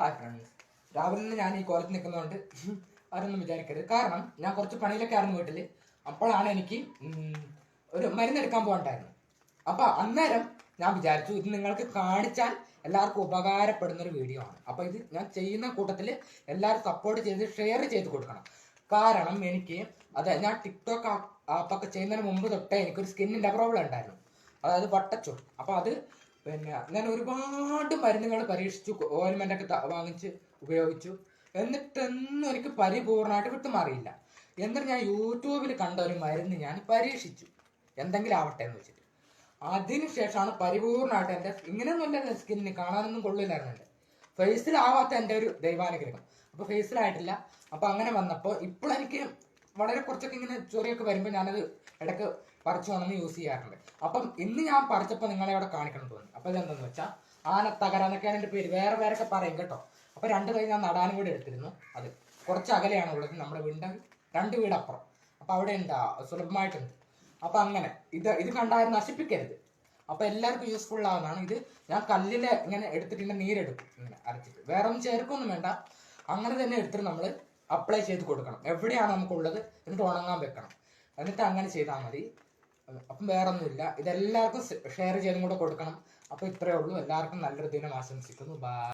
Hi friends രാവിലെ നിന്ന് ഞാൻ ഈ കോളേജിൽ നിൽക്കുന്നതുകൊണ്ട് ആരൊന്നും വിചാരിക്കരുത്. കാരണം ഞാൻ കുറച്ച് പണിയിലൊക്കെ ആയിരുന്നു വീട്ടിൽ അപ്പോഴാണ് എനിക്ക് ഒരു മരുന്നെടുക്കാൻ പോകണ്ടായിരുന്നു അപ്പൊ അന്നേരം ഞാൻ വിചാരിച്ചു ഇത് നിങ്ങൾക്ക് കാണിച്ചാൽ എല്ലാവർക്കും ഉപകാരപ്പെടുന്ന ഒരു വീഡിയോ ആണ്. അപ്പൊ ഇത് ഞാൻ ചെയ്യുന്ന കൂട്ടത്തിൽ എല്ലാവരും സപ്പോർട്ട് ചെയ്ത് ഷെയർ ചെയ്ത് കൊടുക്കണം. കാരണം എനിക്ക് അതെ ഞാൻ ടിക്ടോക്ക് ആപ്പൊക്കെ ചെയ്യുന്നതിന് മുമ്പ് തൊട്ടേ എനിക്കൊരു സ്കിന്നിന്റെ പ്രോബ്ലം ഉണ്ടായിരുന്നു. അതായത് വട്ടച്ചു അപ്പൊ അത് പിന്നെ ഞാൻ ഒരുപാട് മരുന്നുകൾ പരീക്ഷിച്ചു ഓയിൽമെന്റ് ഒക്കെ വാങ്ങിച്ച് ഉപയോഗിച്ചു. എന്നിട്ടൊന്നും എനിക്ക് പരിപൂർണമായിട്ട് വിട്ടുമാറിയില്ല എന്നിട്ട് ഞാൻ യൂട്യൂബിൽ കണ്ട ഒരു മരുന്ന് ഞാൻ പരീക്ഷിച്ചു. എന്തെങ്കിലും ആവട്ടെ എന്ന് വെച്ചിട്ട്. അതിനുശേഷമാണ് പരിപൂർണമായിട്ട് എന്റെ ഇങ്ങനെയൊന്നുമല്ല സ്കിന്നിന് കാണാനൊന്നും കൊള്ളില്ലായിരുന്നു എന്റെ ഫേസിലാവാത്ത എന്റെ ഒരു ദൈവാനുഗ്രഹം. അപ്പൊ ഫേസിലായിട്ടില്ല. അപ്പൊ അങ്ങനെ വന്നപ്പോൾ ഇപ്പോൾ എനിക്ക് വളരെ കുറച്ചൊക്കെ ഇങ്ങനെ ചൊറിയൊക്കെ വരുമ്പോൾ ഞാനത് ഇടയ്ക്ക് പറിച്ചു വന്നു യൂസ് ചെയ്യാറുണ്ട്. അപ്പം ഇന്ന് ഞാൻ പറിച്ചപ്പോൾ നിങ്ങളെ അവിടെ കാണിക്കണം തോന്നി അപ്പൊ ഇതെന്താന്ന് വെച്ചാൽ ആനത്തകര എന്നൊക്കെയാണ് എന്റെ പേര്. വേറെ വേറൊക്കെ പറയും കേട്ടോ. അപ്പൊ രണ്ട് കൈ ഞാൻ നടാനും കൂടി എടുത്തിരുന്നു. അത് കുറച്ച് അകലെയാണ് ഉള്ളത്. നമ്മുടെ വീടിന്റെ രണ്ട് വീടപ്പുറം. അപ്പൊ അവിടെ ഉണ്ടാ സുലഭമായിട്ടുണ്ട്. അപ്പൊ അങ്ങനെ ഇത് ഇത് കണ്ടാൽ നശിപ്പിക്കരുത്. അപ്പൊ എല്ലാവർക്കും യൂസ്ഫുൾ ആവുന്നതാണ്. ഇത് ഞാൻ കല്ലിൽ ഇങ്ങനെ എടുത്തിട്ട് നീരെടുക്കും. ഇങ്ങനെ അരച്ചിട്ട്. വേറെ ഒന്നും ചേർക്കൊന്നും വേണ്ട. അങ്ങനെ തന്നെ എടുത്തിട്ട് നമ്മൾ അപ്ലൈ ചെയ്ത് കൊടുക്കണം. എവിടെയാണ് നമുക്കുള്ളത്? എന്നിട്ട് ഉണങ്ങാൻ വെക്കണം. എന്നിട്ട് അങ്ങനെ ചെയ്താൽ മതി. അപ്പം വേറെ ഒന്നുമില്ല ഇതെല്ലാവർക്കും ഷെയർ ചെയ്തും കൂടെ കൊടുക്കണം. അപ്പോൾ ഇത്രയേ ഉള്ളൂ. എല്ലാവർക്കും നല്ലൊരു ദിനം ആശംസിക്കുന്നു. ബൈ